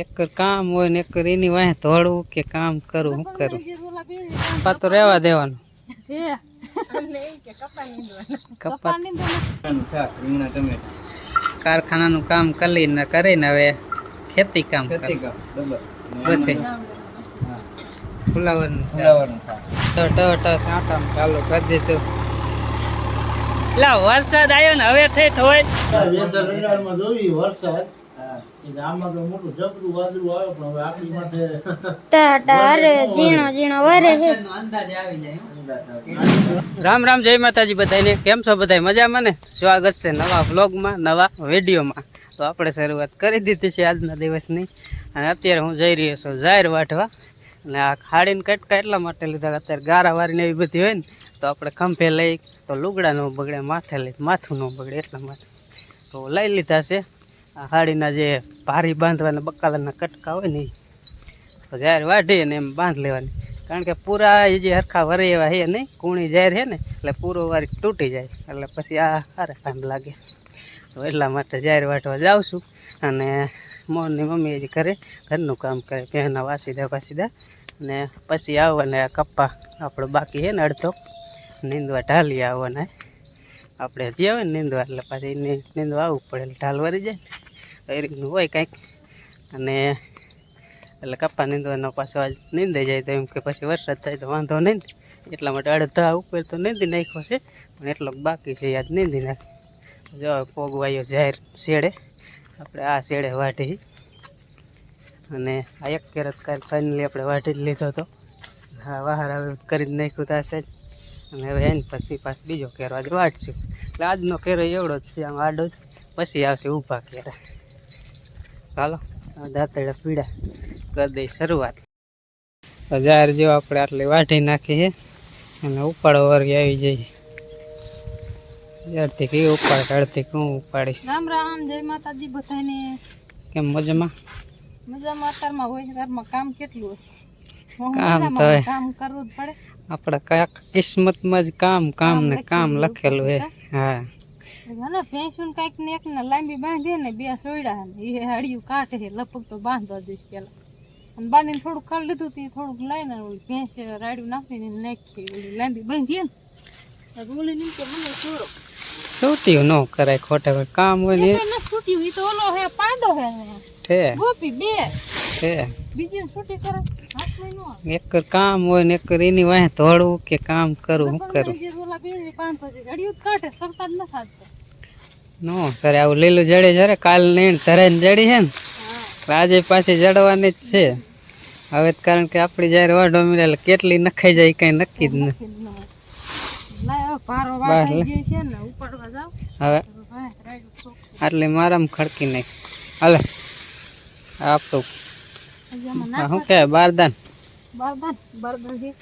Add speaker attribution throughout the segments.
Speaker 1: એક કામ હોય ને એકર એની વાંહે ધોળવું કે કામ કરું હું કરું? પપ્પા તો રહેવા દેવાનું. કારખાનાનું કામ કરીને કરીને હવે ખેતી કામ કરે. બધે. ફુલાવરનું તો ટ ટ સાંટામ ચાલુ કરી દીધું. એટલે વરસાદ આવ્યો ને હવે થઈ હોય. અંદાજ આવી જાય રામ રામ જય માતાજી બધાને કેમ છો બધા મજામાં ને? સ્વાગત છે નવા વ્લોગમાં નવા વિડીયોમાં. તો આપણે શરૂઆત કરી દીધી છે આજના દિવસની. અને અત્યારે હું જઈ રહ્યો છું જાહેર વાટવા અને આ ખાડીને કટકા એટલા માટે લીધા અત્યારે ગારા વારીને એવી બધી હોય ને તો આપણે ખંભે લઈ તો લુગડા ન બગડે માથે લઈ માથું ન બગડે એટલા માટે. તો લઈ લીધા છે. આ હાડીના જે ભારી બાંધવાના બકાલાના કટકા હોય ને. તો જાહેર વાઢીએ ને એમ બાંધ લેવાની. કારણ કે પૂરા એ જે હરખા વરે એવા છે નહીં, કૂણી જાહેર છે ને, એટલે પૂરો વારી તૂટી જાય. એટલે પછી આ સારા કામ લાગે. તો એટલા માટે જાહેર વાટવા જાઉં છું અને મોહનની મમ્મી જે ઘરે, ઘરનું કામ કરે પહેના વાસીદા વાસીદા. અને પછી આવવાના કપ્પા, આપણો બાકી છે ને અડધો. નીંદવા ઢાલી આવવાના. આપણે હજી આવે ને નીંદવા, એટલે પાછી નીંદવા આવવું પડે, એટલે ઢાલ વરી જાય. એ રીતનું હોય કંઈક. અને એટલે કપ્પા નીંદવાનો પાછો આજ નીંદાઈ જાય તો એમ કે પછી વરસાદ થાય તો વાંધો નહીં એટલા માટે અડધા ઉપર તો નીંદી નાખ્યો છે, પણ એટલો બાકી છે, યાદ નીંદી નાખ. જો પોગવાયો જાહેર શેડે, આપણે આ શેડે વાઢી. અને આ એક કેરત કાલ ફાઇનલી આપણે વાઢી જ લીધો હતો હા, વાહાર આવે કરી જ નાખ્યું તો આ સાઈડ. અને હવે એની પછી પાછું બીજો કેરો આજે વાટશું એટલે આજનો કેરો એવડો જ છે આમ આડો જ. પછી આવશે ઊભા કેરા ચાલો દાંતડા પીડા કરી દઈ શરૂઆત. હજાર જેવો આપણે આટલી વાઢી નાખીએ અને ઉપાડો વર્ગ આવી જઈએ. અડધી કઈ ઉપાડ અડધી હું ઉપાડીશ.
Speaker 2: રામ રામ જય માતાજી બધાને.
Speaker 1: કેમ મજામાં?
Speaker 2: મજામાં અત્યારમાં હોય અત્યારમાં કામ કેટલું હોય?
Speaker 1: કામ
Speaker 2: કરવું જ પડે.
Speaker 1: આપણે કયા કિસ્મતમાં જ કામ કામ ને કામ લખેલું હે. હા.
Speaker 2: ઘણા કંઈક ને એક ને લાંબી બાંધે ને બે સોયડા એ હળિયું કાઢે છે તો બાંધવા દઈશ પેલા. અને બાંધીને થોડુંક કાઢ લીધું તી થોડુંક લઈને ઓલી ભેંસ રાડ્યું નાખીને નાખી ઓલી લાંબી બાંધીએ ને. ઓલી નીચે મને છોડો.
Speaker 1: છૂટ્યું ન કરાય ખોટા કામ હોય ને
Speaker 2: છૂટ્યું એ તો ઓલો હે પાંડો હે. ગોપી બે.
Speaker 1: ઠે
Speaker 2: બીજી છૂટી કરે.
Speaker 1: એક કામ હોય ને એક એની વાહે ધોળવું કે કામ કરું શું કરું?
Speaker 2: જે ઓલા બે ને
Speaker 1: સર આવું લીલું જડે જરે કાલ નહીં ધરે જડી છે ને આજે પાછી જડવાની જ છે. હવે કારણ કે આપણી જયારે વાઢો મળે એટલે કેટલી નખાઈ જાય કઈ નક્કી જ નથી
Speaker 2: હવે ભારો
Speaker 1: બહાર
Speaker 2: વાટાઈ
Speaker 1: લે.
Speaker 2: ગઈ છે ને
Speaker 1: હવે?
Speaker 2: તો ભાઈ રાઈડ તો
Speaker 1: આટલી મારામાં ખડકી નાખ. હાલે આપણું
Speaker 2: હજી આમાં
Speaker 1: આ
Speaker 2: નાખ
Speaker 1: શું કહેવાય બારદાન.
Speaker 2: બારદાન બારદાનથી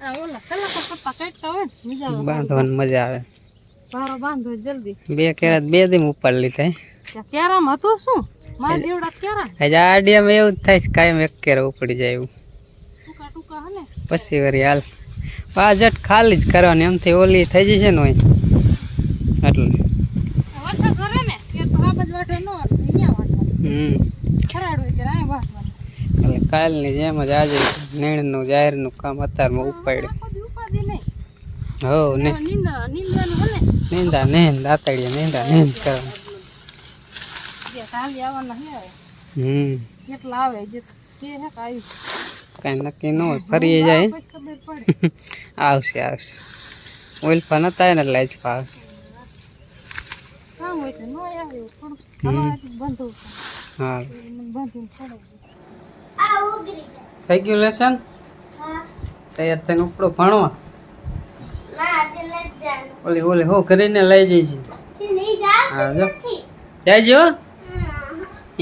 Speaker 2: આ ઓલા કલાક પપ્પા કાઢતા હોય ને બીજા
Speaker 1: બાંધવાની મજા આવે.
Speaker 2: ભારો બાંધો જલ્દી.
Speaker 1: બે કેરાત બે દિન ઉપાડી લીધા
Speaker 2: ત્યાં હતું શું? મારા જેવડા કેરા
Speaker 1: હજી આડિયામાં એવું જ થાય છે કાયમ એક કેરા ઉપડી જાય એવું.
Speaker 2: ટૂંકા ટૂંકા હે
Speaker 1: પછી વળી હાલ. પાજટ ખાલી જ કરવાની એમથી ઓલી થઈ જશે ને હોય એટલે.
Speaker 2: વરસાદ વરે ને તો આ બાજુ વાટવાનું
Speaker 1: હમ.
Speaker 2: ખરાડ હોય ત્યારે આ વાટવાનું
Speaker 1: એટલે કાલની જેમ જ આજે નીણનું જાહેરનું કામ અત્યારમાં ઉપાડ્યું. હો ને
Speaker 2: નીંદા નીંદવાનું હે ને
Speaker 1: નીંદા નીંદ દાતડીએ નીંદા નીંદ કરવાનું. હમ.
Speaker 2: કેટલા આવે જે
Speaker 1: કાંઈ નક્કી ન હોય ફરી જાય. આવશે આવશે. ઓઇલફા નતા ને એટલે જ આવશે હા. થઈ ગયું લેસન? તૈયાર થઈને ઉપડો ભણવા. ઓલી ઓલી હો કરીને લઈ જઈ છે હા જો. જાય હો.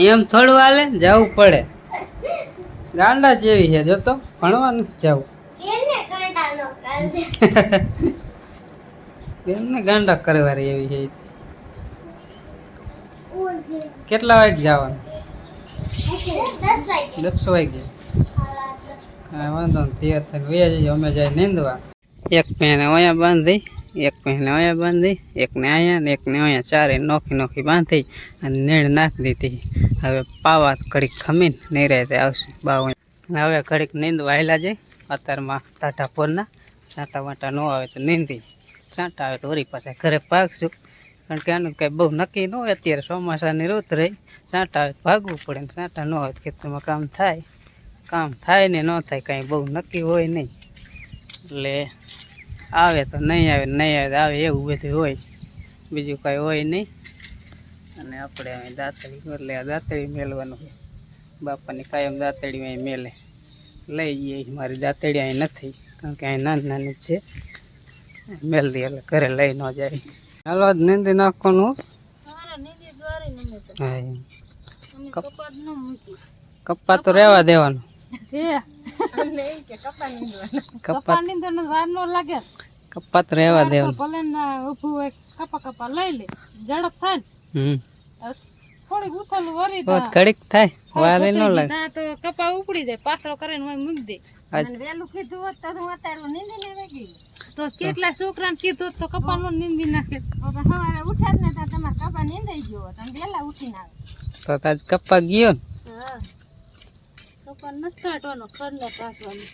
Speaker 1: એમ થોડું હાલે જવું પડે. ગાંડા જેવી છે જો તો. ભણવા નથી જવું. એમને ગાંડા કરવાની એવી છે? કેટલા વાગે જવાનું? દસ વાગે કાંઈ વાંધો તૈયાર થઈને વયા જઈએ અમે જાય નીંદવા. એક પહેને અહીંયા બાંધી, એક પહેને અહીંયા બાંધી, એકને અહીંયા ને એકને અહીંયા ચારે નોખી નોખી બાંધી અને નીણ નાખી દીધી. હવે પાવા ઘડીક ખમીને નિરાયતે આવશે બાવ હવે ઘડીક નીંદવા આવેલા જાય અત્યારમાં ટાટા પોરના સાંટા વાંટા ન આવે તો નીંદી. સાંટા આવે તો વળી પાછા ઘરે ભાગશું કારણ કે આનું કાંઈ બહુ નક્કી ન હોય, અત્યારે ચોમાસાની ઋતુ સાંટા આવે ભાગવું પડે ને સાંટા ન હોય ખેતરમાં કામ થાય. કામ થાય ને ન થાય કાંઈ બહુ નક્કી હોય નહીં. એટલે આવે તો નહીં આવે નહીં આવે આવે એવું બધું હોય. બીજું કાંઈ હોય નહીં. અને આપણે અહીં દાંતળી, એટલે આ દાંતળી મેળવાનું હોય બાપાની કાયમ દાંતળી અહીં મેલે. લઈ જઈએ મારી દાંતળી અહીં નથી. કારણ કે અહીં નાની નાની છે. મેલ દઈએ એટલે ઘરે લઈ ન જાય. હાલો જ નીંદી નાખવાનું? કપ્પા તો રેવા દેવાનું. કપ્પા
Speaker 2: કપા વાર ન લાગે.
Speaker 1: કપ્પા તો રહેવા દેવાનું.
Speaker 2: ભલે ના હોય કપા કપા લઈ લે. ઝડપ થાય
Speaker 1: હમ.
Speaker 2: થોડીક ઉથલું વરી
Speaker 1: તો થાય વારે ન લાગે.
Speaker 2: ના તો કપા ઉપડી જાય પાથરો કરીને હોય મૂકી દે. વેલું કીધું હોત તો હું અત્યારે નીંદી ને વેગી તો કેટલા છોકરાને કીધું તો કપા નો નીંદી નાખે. સવારે ઉઠાડ ને તો તમારે કપા નીંદાઈ ગયો તમે વેલા ઉઠી ના
Speaker 1: તો તાજ કપા ગયો ને.
Speaker 2: કપા નથી કાઢવાનો ખડને કાઢવાનો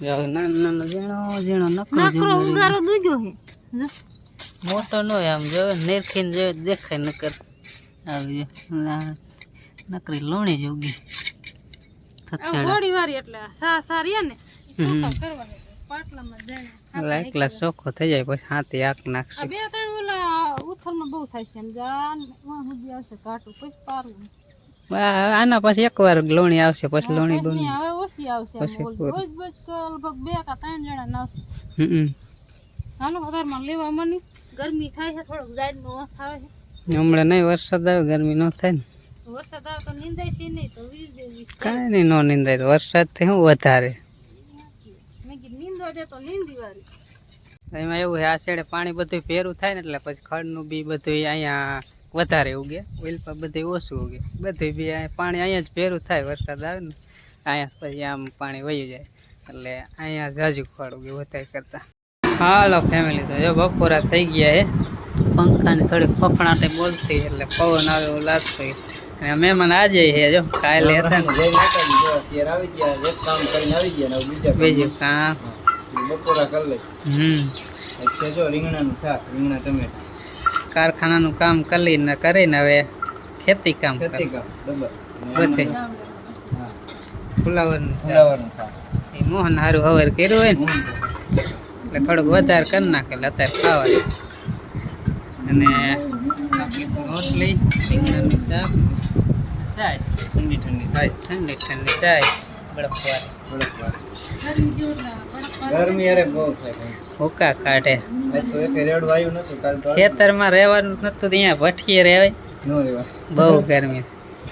Speaker 1: હવે નાનો નાનો ઝીણો ઝીણો નકરો
Speaker 2: નકરો
Speaker 1: જેવો
Speaker 2: ઉગારો દૂજો હે.
Speaker 1: મોટો ન હોય આમ જો નિરખીને જો દેખાય નકર. આવી નકરી લોણી જોગી
Speaker 2: થોડી વાર એટલે સા સા ને કરવાના
Speaker 1: એકલા ચોખ્ખો થઈ જાય પછી હાથી આંખ નાખશે.
Speaker 2: બે ત્રણ ઓલા ઉથલમાં બહુ થાય છે એમ જાન સુધી આવશે કાટું પછી પારવું
Speaker 1: આના પછી એકવાર લોણી આવશે પછી લોણી
Speaker 2: પછી હવે ઓછી આવશે
Speaker 1: પછી
Speaker 2: રોજ બજ લગભગ બે કા ત્રણ જણા ના આવશે
Speaker 1: હમ
Speaker 2: હાલો વધારમાં લેવા મની ગરમી થાય છે થોડોક જાડ નો આવે છે.
Speaker 1: હમણાં નહીં વરસાદ આવે ગરમી ન થાય ને.
Speaker 2: વરસાદ આવે તો નિંદાય છે નહીં તો દેવી
Speaker 1: કાંઈ નહીં ન નિંદાય તો. વરસાદથી શું વધારે?
Speaker 2: દે તો નીંદી વાળી
Speaker 1: એમાં એવું આ શેડે પાણી બધું ભેરું થાય ને એટલે પછી ખડનું બી બધું અહીંયા વધારે ઉગે ઓઇલપા બધું ઓછું ઉગે. બધું બી પાણી અહીંયા જ ભેરું થાય વરસાદ આવે ને અહીંયા પછી આમ પાણી વહી જાય. એટલે અહીંયા જાજુ ખડ ઉગે વધારે કરતા. હાલો ફેમિલી તો જો બપોરા થઈ ગયા હે. પંખાની થોડીક ફફડાટે બોલતી એટલે પવન આવે એવું લાગતું અને મહેમાન આજે છે જો કાલે હતા ને. બીજું કામ હમ. કારખાનાનું કામ કરી કરીને કરીને હવે ખેતી કામ કરે. બધે. ફુલાવરનું એ મોહન હારું હવાર કર્યું હોય ને એટલે થોડુંક વધારે કરી નાખે અત્યારે ખાવાનું. અને રોટલી રીંગણાનું શાક સાઈઝ
Speaker 3: ઠંડી ઠંડી સાઈઝ
Speaker 1: ઠંડી ઠંડી સાઈઝ બળફવાર
Speaker 2: ગરમી જેવું ના બળફ
Speaker 3: ગરમી અરે બહુ થાય ભાઈ.
Speaker 1: કાઢે.
Speaker 3: તો એક રેડું આવ્યું નતું કાલ
Speaker 1: ખેતરમાં રહેવાનું નતું તો ભઠીએ રહેવાય.
Speaker 3: નો રેવા
Speaker 1: બહુ ગરમી.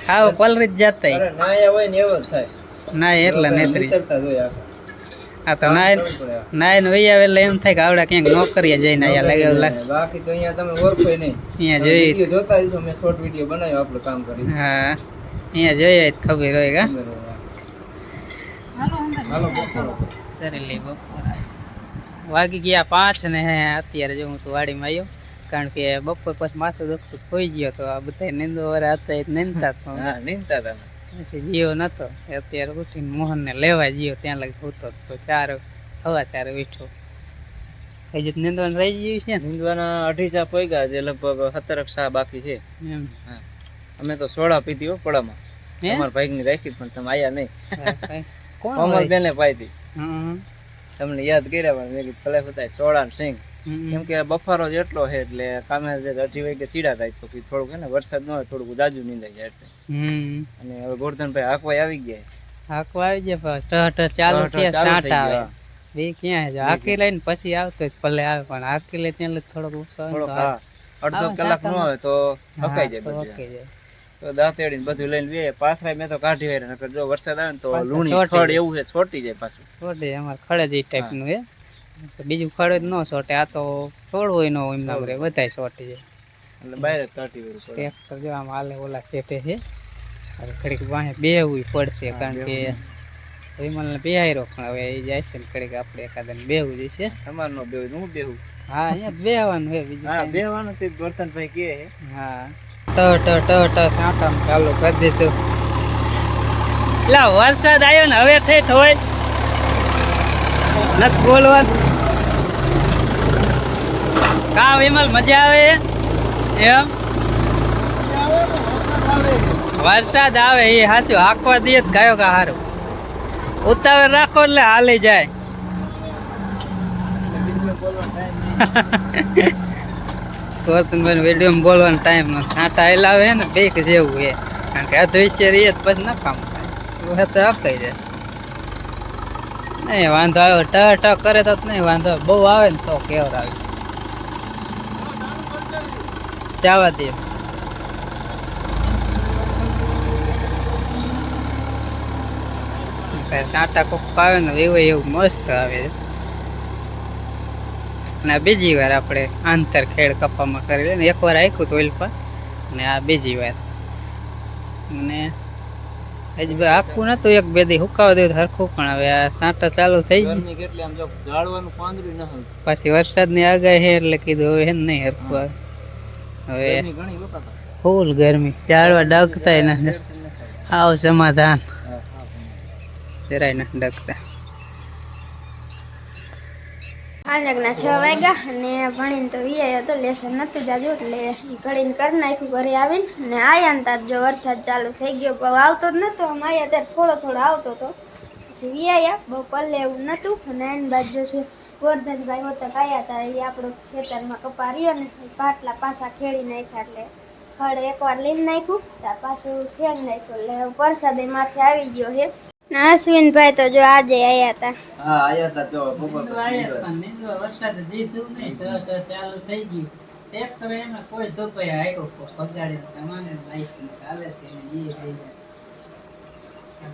Speaker 1: ખાવ પલરી જ જતા
Speaker 3: અરે ના હોય ને એવો જ થાય.
Speaker 1: ના એટલા નેત્રી.
Speaker 3: નીતરતા જ હોય આખા.
Speaker 1: આ તો નાય
Speaker 3: કરવું પડે. આ.
Speaker 1: નાય વહી આવે એટલે એમ થાય કે આવડા ક્યાંક નોકરીએ જઈને અહીંયા લાગે લાગે
Speaker 3: બાકી તો અહીંયા તમે ઓળખો નહીં.
Speaker 1: અહીંયા જોઈએ.
Speaker 3: જોતા હશો મેં શોર્ટ વીડિયો બનાવ્યો આપણું કામ કરી.
Speaker 1: હા. અહીંયા જોઈએ જ ખબર હોય કા
Speaker 2: હાલો અંદર
Speaker 3: હાલો બપોરો
Speaker 1: કરેલી બપોર વાગી ગયા પાંચ ને અત્યારે જો હું તો વાડીમાં આવ્યો કારણ કે બપોર પછી માથું દુખતું ખોઈ ગયો તો આ બધા નીંદવા વાળા હતા નીંદતા
Speaker 3: નીંદતા તમે
Speaker 1: પછી જીવો નતો અત્યારે ઉઠીને મોહનને લેવા ગયો ત્યાં લગી હોતો તો ચાર હવા ચાર બેઠો હજી નીંદવાનું રહી ગયું છે
Speaker 3: નિંદવાના અઢી ચા પોઈગા જે લગભગ સત્તરક સા બાકી છે. અમે તો સોડા પીધી હો પડામાં.
Speaker 1: અમારા
Speaker 3: તમારા ભાઈ ની રાખી પણ તમે આયા નહીં.
Speaker 1: હા, ભાઈ.
Speaker 3: કોમલ
Speaker 1: હોય?
Speaker 3: બેને પાઈતી
Speaker 1: હમ,
Speaker 3: તમને યાદ કર્યા પણ મેં કીધું ભલે ખુદાય સોળાન સિંગ. કેમ કે બફારો એટલો છે એટલે કામે જે અઢી વાગે સીડા થાય તો પછી થોડુંક હે ને વરસાદ ન હોય થોડુંક જાજુ નીંદાઈ જાય એટલે. અને હવે ગોરધનભાઈ હાકવાય આવી ગયા.
Speaker 1: હાંકવા આવી ગયા પણ ટહ ચાલુ થયા
Speaker 3: ચાલુ
Speaker 1: આવે. બે ક્યાં છે? હાકી લઈને પછી આવતો ભલે આવે પણ હાકી લઈ ત્યાં થોડોક ઓછો
Speaker 3: થોડોક અડધો કલાક નો આવે તો હકાઈ જાય બધું.
Speaker 1: હકાઈ જાય.
Speaker 3: તો દાંતેડીને બધું લઈને બે પાથરા મેં તો કાઢી હોય નકર જો વરસાદ આવે ને તો લૂણી
Speaker 1: ચોંટી
Speaker 3: એવું છે છોટી જાય પાછું.
Speaker 1: છોટી અમારે ખડે જ એ ટાઈપનું હે. બીજું ખડે જ ન છોટે આ તો થોડું હોય ન હોય એમના ઘરે બધાય છોટી જાય.
Speaker 3: એટલે બહાર જ કાઢી વેરું પડે.
Speaker 1: ટ્રેક્ટર જો આમ હાલે ઓલા સેટે છે હવે ઘડીક વાંહે બેહવું પડશે કારણ કે વિમલને બિહાર્યો પણ હવે એ જાય છે ને કડીક આપણે એકાદને બેહવું જોઈશે
Speaker 3: તમાર નો બેવું હું બેહું?
Speaker 1: હા અહીંયા બે બેહવાનું છે બીજું
Speaker 3: હા
Speaker 1: કાંઈ
Speaker 3: છે વર્તન ભાઈ કે
Speaker 1: હા. ટ ટ ટ ટ ચાલુ કરી દીધું. એટલે વરસાદ આવ્યો ને હવે થઈ હોય. નથી બોલવાનું. કા વિમલ મજા આવે? એમ? વરસાદ આવે એ સાચું આખવા દઈએ ગાયો કા સારું ઉતાવળ રાખો એટલે હાલી જાય. વર્તનભાઈ બોલવાનો ટાઈમ કાંટા હલાવે ને બેક જેવું એ કારણ કે અધવિશ્ય રહીએ તો પછી ન કામ થાય તો અકાઈ જાય. નહીં, વાંધો આવ્યો ટ ટ કરે તો નહીં વાંધો બહુ આવે ને તો કેવર આવે. જવા દે. ટાટા કોક આવે ને, એવું એવું મસ્ત આવે. છે અને આ બીજી વાર આપણે આંતર ખેડ કપામાં કરી લઈએ. એકવાર આખ્યું ઓઇલ પર અને આ બીજી વાર. અને હજી ભાઈ આખું નતું એક બે દી હુકાવા દેવું તો હરખું પણ હવે આ સાંટા ચાલુ થઈ ગઈ. પછી વરસાદની આગાહી છે એટલે કીધું હવે હે ને નહીં હરખું આવે. હવે ફૂલ ગરમી. ઝાડવા ડગતાય નથી આવ સમાધાન.
Speaker 3: હા, હા.
Speaker 1: જરાય ના ડગતા.
Speaker 4: આજના છ વાગ્યા અને ભણીને તો વીઆઈ હતો લેસન નતું જાજુ એટલે ઘડીને કરી નાખ્યું ઘરે આવીને. ને આવ્યા ને તાર જો વરસાદ ચાલુ થઈ ગયો, બહુ આવતો જ નતો. આમ આયા ત્યારે થોડો થોડો આવતો હતો પછી વીઆયા બહુ પલ્લે એવું નતું. અને એની બાજુ છે ગોરધનભાઈ હોતા આવ્યા હતા એ આપણો ખેતરમાં કપા રહ્યો ને પાટલા પાછા ખેડી નાખ્યા એટલે ખડ એકવાર લઈને નાખ્યું. ત્યાં પાછું ખેડી નાખ્યું એટલે વરસાદે માથે આવી ગયો ને અશ્વિનભાઈ તો જો આજે આયા હતા
Speaker 3: હા આયા હતા જો બપોર નિંદો
Speaker 1: વરસાદ દીધું નહીં તો ચાલુ થઈ ગયું. ટ્રેક્ટર એમાં કોઈ ધોપાઈ આવ્યો પગાડી તમારે લાઈફ ચાલે છે ઈ થઈ જાય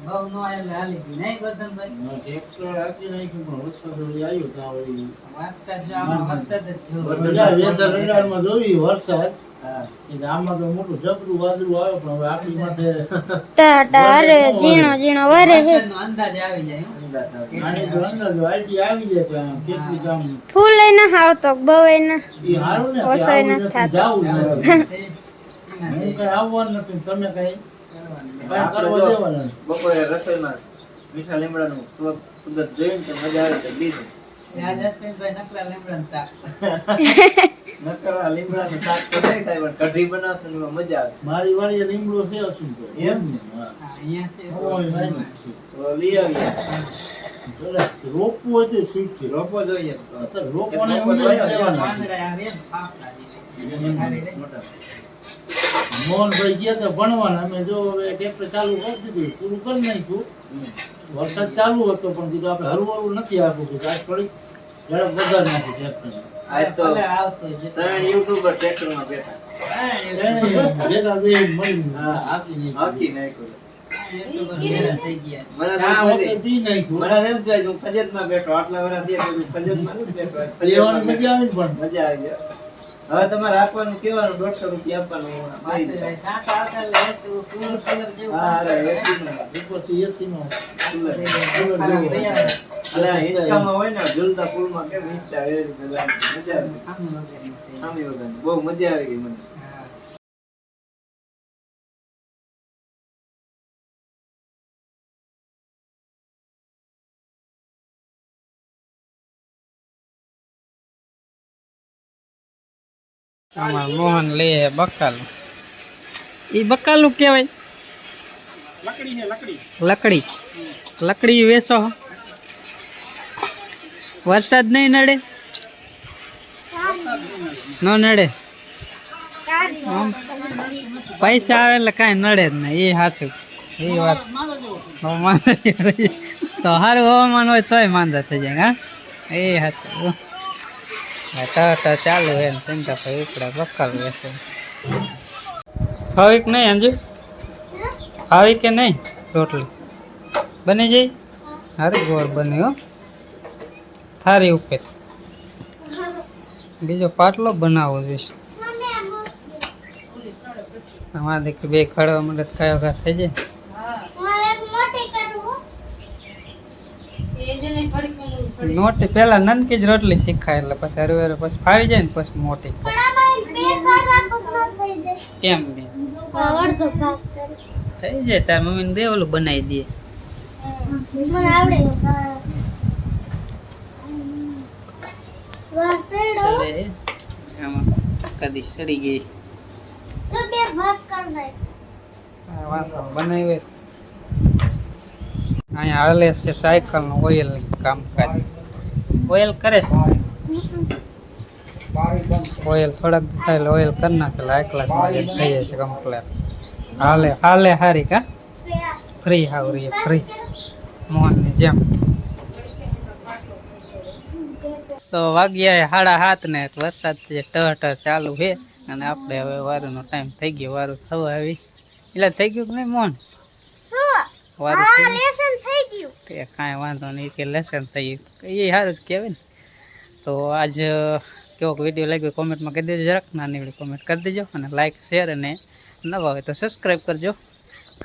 Speaker 1: બહુ નો આવે હાલી ગઈ નહીં ગોરધનભાઈ? વરસાદ જો આમાં વરસાદ જ જોવો.
Speaker 3: હા.
Speaker 4: ટાટા અરે ઝીણો ઝીણો વરે છે.
Speaker 1: વરસાદનો અંદાજ આવી જાય.
Speaker 4: ફૂલ ન આવતો બહુ ન ઓછો ન થતો
Speaker 3: આપણે જો બપોરે રસોઈમાં મીઠા લીમડાનું સ્વ- સુગંધ જોઈને તો મજા આવે તો લીધું
Speaker 1: ત્યાં જસમીનભાઈ નકરા લીમડાનું શાક.
Speaker 3: નકરા લીમડાનું શાક તો નહીં થાય પણ કઢી બનાવશો ને એમાં મજા આવશે
Speaker 5: રસોઈમાં મીઠા લીમડાનું સુગત અસુન તો
Speaker 3: મજા?
Speaker 1: હા, અહીંયા છે
Speaker 5: ઓય વાળી છે.
Speaker 3: તો લઈ આવીએ.
Speaker 5: પેલા રોપવું હોય તો સ્વીટ છે
Speaker 3: રોપો જોઈએ.
Speaker 5: રોપવાને
Speaker 3: મોટા.
Speaker 5: મોહનભાઈ ગયા હતા ભણવાના. અમે જો હવે ટ્રેક્ટર ચાલુ કરી દીધું પૂરું કરી નાખ્યું. વરસાદ ચાલુ હતો પણ કીધું આપણે હરવું નથી આપવું કીધું. આજ થોડી ઝડપ વધારે નાખી ટ્રેક્ટર.
Speaker 3: આજ તો. ત્રણ યુટ્યુબર ટ્રેક્ટરમાં બેઠા.
Speaker 5: જેટલા બે મળીને આપી નાખ્યું.
Speaker 1: ભેગા ગયા.
Speaker 3: બેઠો આટલા વર્ષ
Speaker 5: મજા આવી પણ.
Speaker 3: મજા આવી ગઈ. હવે તમારે આપવાનું કેવાનું દોઢસો રૂપિયા આપવાનું હોય ને ઝૂલતા પુલમાં કેમ
Speaker 1: વગરની.
Speaker 3: બહુ મજા આવી ગઈ મને.
Speaker 1: આમાં મોહન લે હે બકાલું. ઈ બકાલું કહેવાય. લકડી લકડી. વેચો. હો? વરસાદ નહીં નડે? ન નડે? પૈસા આવે એટલે કાંઈ નડે જ નહીં. એ સાચું એ વાત. તો સારું હવામાન હોય તોય માંદા થઈ જાય હા? એ સાચું ટા ટા ચાલુ હે ચિંતા ભાઈ ઉપડે બકાલ બેસે ફાવી કે નહીં અંજુ ફાવી કે નહીં, રોટલી? બની જઈ? હારી ગોળ બન્યો થારી ઉપર. બીજો પાટલો બનાવવો જોઈશે. અમારે બે ખડવા માટે કયો કા થઈ જાય
Speaker 2: જેને ઓલું
Speaker 1: પેલા નનકી જ રોટલી શીખાય એટલે પછી હરવે હરવે પછી ફાવી જાય ને પછી મોટી કેમ બે?
Speaker 4: કરી.
Speaker 1: થઈ જાય તાર મમ્મી દે ઓલું બનાવી દે. કદી સડી ગઈ. બનાવી અહીંયા હાલે છે સાયકલનું ઓઇલ કામકાજ. ઓઇલ કરે છે? ઓઇલ થોડાક થાય એટલે ઓઇલ કરી નાખેલા એક ક્લાસમાં થઈ જાય છે કમ્પ્લેટ હાલે હાલે હારી કા? ફ્રી હાવ રીએ ફ્રી મોહનની જેમ. તો વાગ્યા સાડા સાત ને વરસાદ જે ટહ ચાલુ છે અને આપણે હવે વારનો ટાઈમ થઈ ગયો વારું થવા આવી. એટલે થઈ ગયું કે નહીં મોહન? વારું
Speaker 4: લેસન થઈ ગયું.
Speaker 1: તે કાંઈ વાંધો નહીં કે લેસન થઈ ગયું. એ સારું જ કહેવાય ને. તો આજ કેવો વીડિયો લાગ્યો કોમેન્ટમાં કહી દેજો જરાક. નાની એવી કોમેન્ટ કરી દેજો અને લાઇક શેર અને નવા હોય તો સબસ્ક્રાઈબ કરજો.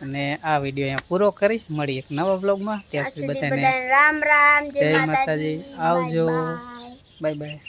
Speaker 1: અને આ વીડિયો અહીંયા પૂરો કરી મળી એક નવા બ્લોગમાં ત્યાં સુધી બધાને
Speaker 4: બધાને રામ રામ
Speaker 1: જય માતાજી આવજો. Bye bye.